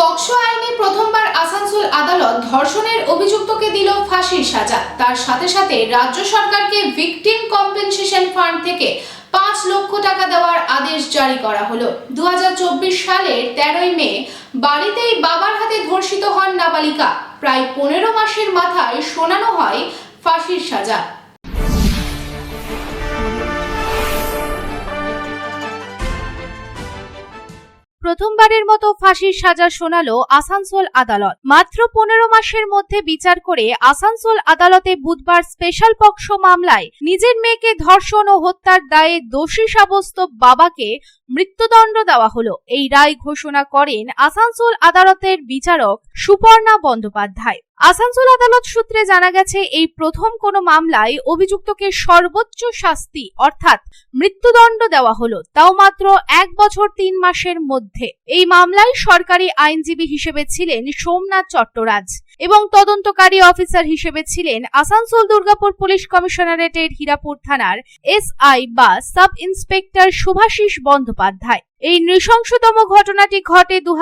POCSO আইনে প্রথমবার আসানসোল আদালত ধর্ষণের অভিযুক্তকে দিল ফাঁসির সাজা। তার সাথে সাথে রাজ্য সরকারকে ভিকটিম কম্পেনসেশন ফান্ড থেকে পাঁচ লক্ষ টাকা দেওয়ার আদেশ জারি করা হলো। দু সালের তেরোই মে বাড়িতেই বাবার হাতে ধর্ষিত হন নাবালিকা। প্রায় পনেরো মাসের মাথায় শোনানো হয় ফাঁসির সাজা। প্রথমবারের মতো ফাঁসির সাজা শোনালো আসানসোল আদালত। মাত্র পনেরো মাসের মধ্যে বিচার করে আসানসোল আদালতে বুধবার স্পেশাল পক্ষ মামলায় নিজের মেয়েকে ধর্ষণ ও হত্যার দায়ে দোষী সাব্যস্ত বাবাকে মৃত্যুদণ্ড দেওয়া হলো। এই রায় ঘোষণা করেন আসানসোল আদালতের বিচারক সুপর্ণা বন্দ্যোপাধ্যায়। আসানসোল আদালত সূত্রে জানা গেছে, এই প্রথম কোনো মামলায় অভিযুক্তকে সর্বোচ্চ শাস্তি, অর্থাৎ মৃত্যুদণ্ড দেওয়া হলো, তাও মাত্র এক বছর তিন মাসের মধ্যে। এই মামলায় সরকারি আইনজীবী হিসেবে ছিলেন সোমনাথ চট্টরাজ। এবং তদন্তকারী অফিসার হিসেবে ছিলেন আসানসোল দুর্গাপুর পুলিশ কমিশনারেটের হীরাপুর থানার এসআই বা সাব ইন্সপেক্টর শুভাশিস বন্দ্যোপাধ্যায়। এই নৃশংসতম ঘটনাটি ঘটে দু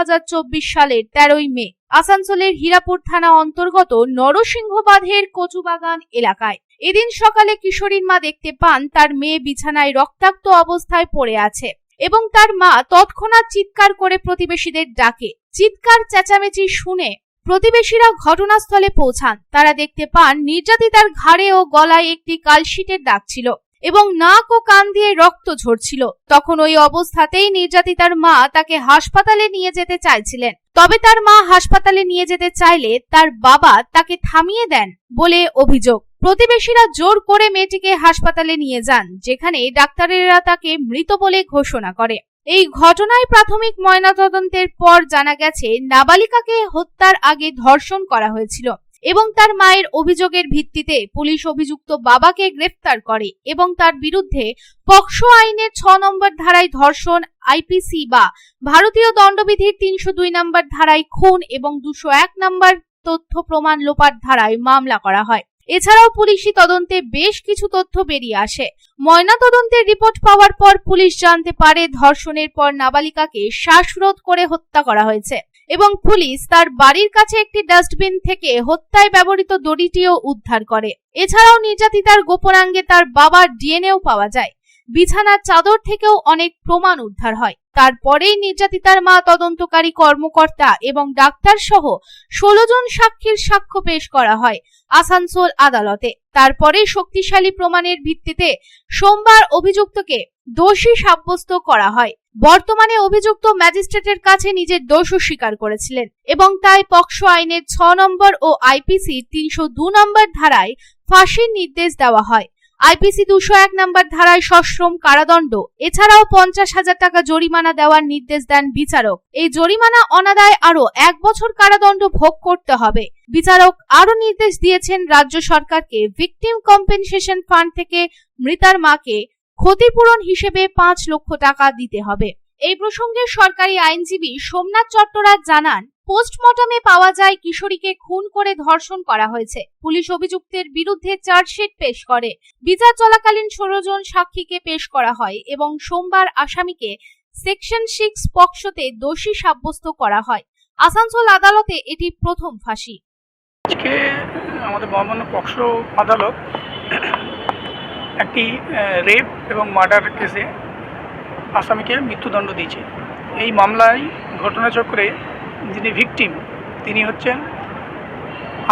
সালের তেরোই মে আসানসোলের হীরাপুর থানা অন্তর্গত নরসিংহবাঁধের কচুবাগান এলাকায়। এদিন সকালে কিশোরীর মা দেখতে পান তার মেয়ে বিছানায় রক্তাক্ত অবস্থায় পড়ে আছে এবং তার মা তৎক্ষণাৎ চিৎকার করে প্রতিবেশীদের ডাকে। চিৎকার চেঁচামেচি শুনে প্রতিবেশীরা ঘটনাস্থলে পৌঁছান। তারা দেখতে পান নির্যাতিতার ঘাড়ে ও গলায় একটি কালশিটের দাগ ছিল এবং নাক ও কান দিয়ে রক্ত ঝরছিল। তখন ওই অবস্থাতেই নির্যাতিতার মা তাকে হাসপাতালে নিয়ে যেতে চাইছিলেন। তবে তার মা হাসপাতালে নিয়ে যেতে চাইলে তার বাবা তাকে থামিয়ে দেন বলে অভিযোগ। প্রতিবেশীরা জোর করে মেয়েটিকে হাসপাতালে নিয়ে যান, যেখানে ডাক্তারেরা তাকে মৃত বলে ঘোষণা করে। এই ঘটনায় প্রাথমিক ময়নাতদন্তের পর জানা গেছে, নাবালিকাকে হত্যার আগে ধর্ষণ করা হয়েছিল এবং তার মায়ের অভিযোগের ভিত্তিতে পুলিশ অভিযুক্ত বাবাকে গ্রেফতার করে এবং তার বিরুদ্ধে পক্সো আইনের ছ নম্বর ধারায় ধর্ষণ, আইপিসি বা ভারতীয় দণ্ডবিধির তিনশো দুই নম্বর ধারায় খুন এবং দুশো এক নম্বর তথ্য প্রমাণ লোপার ধারায় মামলা করা হয়। এছাড়াও পুলিশি তদন্তে বেশ কিছু তথ্য বেরিয়ে আসে। ময়না তদন্তের রিপোর্ট পাওয়ার পর পুলিশ জানতে পারে ধর্ষণের পর নাবালিকাকে শ্বাসরোধ করে হত্যা করা হয়েছে এবং পুলিশ তার বাড়ির কাছে একটি ডাস্টবিন থেকে হত্যায় ব্যবহৃত দড়িটিও উদ্ধার করে। এছাড়াও নির্যাতিতার গোপনাঙ্গে তার বাবার ডিএনএও পাওয়া যায়। বিছানার চাদর থেকেও অনেক প্রমাণ উদ্ধার হয়। তারপরেই নির্যাতিতার মা তদন্তকারী কর্মকর্তা এবং ডাক্তার সহ ষোলো জন সাক্ষীর সাক্ষ্য পেশ করা হয় আসানসোল আদালতে। তারপরে শক্তিশালী প্রমাণের ভিত্তিতে সোমবার অভিযুক্তকে দোষী সাব্যস্ত করা হয়। বর্তমানে অভিযুক্ত ম্যাজিস্ট্রেটের কাছে নিজের দোষ স্বীকার করেছিলেন এবং তাই পক্সো আইনের ছ নম্বর ও আইপিসি তিনশো দু নম্বর ধারায় ফাঁসির নির্দেশ দেওয়া হয়। আইপিসি দুশো এক নম্বর ধারায় সশ্রম কারাদণ্ড। এছাড়াও পঞ্চাশ হাজার টাকা জরিমানা দেওয়ার নির্দেশ দেন বিচারক। এই জরিমানা অনাদায় আরও এক বছর কারাদণ্ড ভোগ করতে হবে। বিচারক আরও নির্দেশ দিয়েছেন রাজ্য সরকারকে ভিকটিম কম্পেনসেশন ফান্ড থেকে মৃতার মাকে ক্ষতিপূরণ হিসেবে পাঁচ লক্ষ টাকা দিতে হবে। এই প্রসঙ্গে সরকারি আইনজীবী সোমনাথ চট্টরাজ জানান পোস্টমর্টমে পাওয়া যায় কিশোরীকে খুন করে ধর্ষণ করা হয়েছে। পুলিশ অভিযুক্তের বিরুদ্ধে চার্জশিট পেশ করে। বিচার চলাকালীন ষোলো জন সাক্ষীকে পেশ করা হয় এবং সোমবার আসামিকে সেকশন সিক্স পক্ষতে দোষী সাব্যস্ত করা হয়। আসানসোল আদালতে এটি প্রথম ফাঁসি। আজকে আমাদের মহামান্য পক্ষ আদালত একটি রেপ এবং মার্ডার কেসে আসামিকে মৃত্যুদণ্ড দিয়েছে। এই মামলায় ঘটনাচক্রে যিনি ভিকটিম, তিনি হচ্ছেন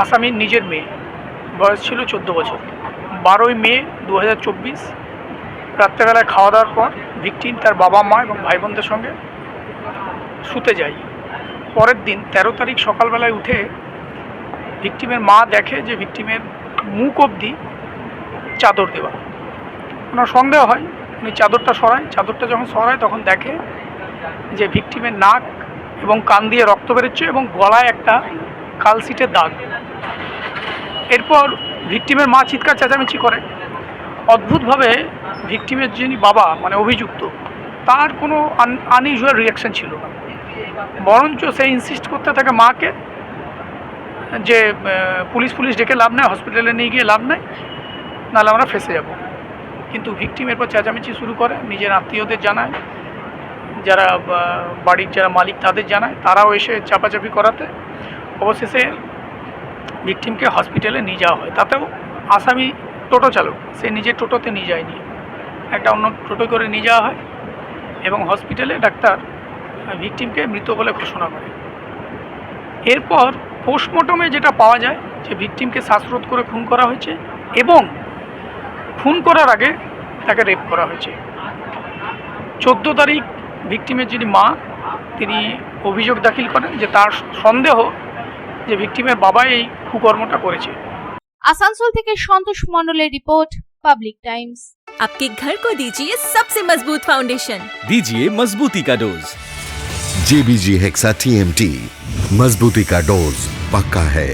আসামির নিজের মেয়ে। বয়স ছিল চোদ্দ বছর। বারোই মে দু হাজার চব্বিশ, রাত্রেবেলায় খাওয়া দাওয়ার পর ভিকটিম তার বাবা, মা এবং ভাই বোনদের সঙ্গে শুতে যায়। পরের দিন তেরো তারিখ সকালবেলায় উঠে ভিকটিমের মা দেখে যে ভিকটিমের মুখ অবধি চাদর দেওয়া। ওনার সন্দেহ হয়, উনি চাদরটা সরায়। চাদরটা যখন সরায়, তখন দেখে যে ভিকটিমের নাক এবং কান দিয়ে রক্ত বেরোচ্ছে এবং গলায় একটা কালসিটের দাগ। এরপর ভিকটিমের মা চিৎকার চেঁচামেচি করে। অদ্ভুতভাবে ভিকটিমের যিনি বাবা মানে অভিযুক্ত, তার কোনো আনইউজুয়াল রিয়াকশন ছিল না। বরঞ্চ সে ইনসিস্ট করতে থাকে মাকে যে পুলিশ পুলিশ ডেকে লাভ নেয় হসপিটালে নিয়ে গিয়ে লাভ নেই, নাহলে আমরা ফেসে যাব। কিন্তু ভিকটিম এরপর চেঁচামেচি শুরু করে, নিজের আত্মীয়দের জানায় যারা বাড়ির যারা মালিক তাদের জানায়, তারাও এসে চাপাচাপি করাতে। অবশেষে ভিকটিমকে হসপিটালে নিয়ে যাওয়া হয়। তাতেও আসামি টোটো চালক, সে নিজে টোটোতে নিয়ে যায়নি। একটা অন্য টোটো করে নিয়ে যাওয়া হয় এবং হসপিটালে ডাক্তার ভিকটিমকে মৃত বলে ঘোষণা করে। এরপর পোস্টমর্টমে যেটা পাওয়া যায়, যে ভিকটিমকে শ্বাসরোধ করে খুন করা হয়েছে এবং খুন করার আগে তাকে রেপ করা হয়েছে। চোদ্দ তারিখ ভিকটিমের যিনি মা তিনি অভিযোগ দাখিল করেন যে তার সন্দেহ যে ভিকটিমের বাবা এই কুকর্মটা করেছে আসানসোল থেকে সন্তোষ মণ্ডলের রিপোর্ট পাবলিক টাইমস आपके घर को दीजिए सबसे मजबूत फाउंडेशन दीजिए मजबूती का डोज जेबीजी हेक्सा टीएमटी मजबूती का डोज पक्का है